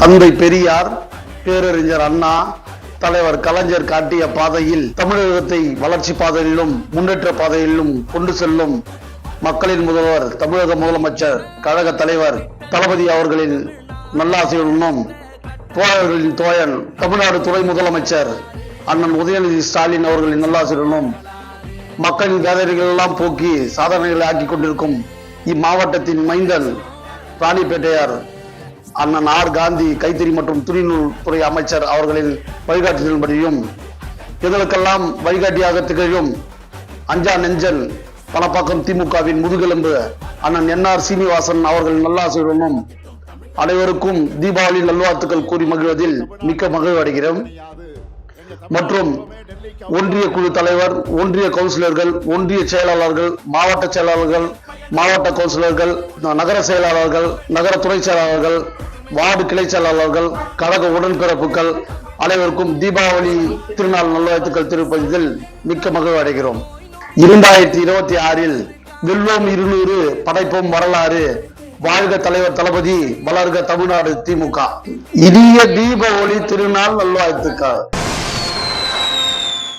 தந்தை பெரியார் பேரறிஞர் அண்ணா தலைவர் கலைஞர் காட்டிய பாதையில் தமிழகத்தை வளர்ச்சி பாதையிலும் முன்னேற்ற பாதையிலும் கொண்டு செல்லும் மக்களின் முதல்வர் தமிழக முதலமைச்சர் கழக தலைவர் தளபதி அவர்களின் நல்லாசையுடனும் தோழர்களின் தோழன் தமிழ்நாடு துணை முதலமைச்சர் அண்ணன் உதயநிதி ஸ்டாலின் அவர்களின் நல்லாசையுடனும் மக்களின் வேதனைகள் எல்லாம் போக்கி சாதனைகளை ஆக்கி கொண்டிருக்கும் இம்மாவட்டத்தின் மைந்தன் ராணிப்பேட்டையார் அண்ணன் ஆர் காந்தி கைத்தறி மற்றும் துணிநூல் துறை அமைச்சர் அவர்களின் வழிகாட்டுதல்படியும் எங்களுக்கெல்லாம் வழிகாட்டியாக திகழும் அஞ்சா நெஞ்சன் பணப்பாக்கம் திமுகவின் முதுகெலும்பு அண்ணன் என்ஆர் சீனிவாசன் அவர்கள் நல்லாசிரியனும் அனைவருக்கும் தீபாவளி நல்வாழ்த்துக்கள் கூறி மகிழ்வதில் மிக்க மகிழ்வு அடைகிறோம் மற்றும் ஒன்றிய குழு தலைவர் ஒன்றிய கவுன்சிலர்கள் ஒன்றிய செயலாளர்கள் மாவட்ட செயலாளர்கள் மாவட்ட கவுன்சிலர்கள் நகர செயலாளர்கள் நகர செயலாளர்கள் வார்டு கிளை செயலாளர்கள் கழக உடன்பிறப்புகள் அனைவருக்கும் தீபாவளி திருநாள் நல்வாழ்த்துக்கள் தெரிவிப்பதில் மிக்க மகிழ்வு அடைகிறோம். இரண்டாயிரத்தி இருபத்தி ஆறில் வெல்வோம் இருநூறு படைப்போம் வரலாறு வாழ்க தலைவர் தளபதி வளர்க தமிழ்நாடு திமுக. இனிய தீபாவளி திருநாள் நல்வாழ்த்துக்கள்.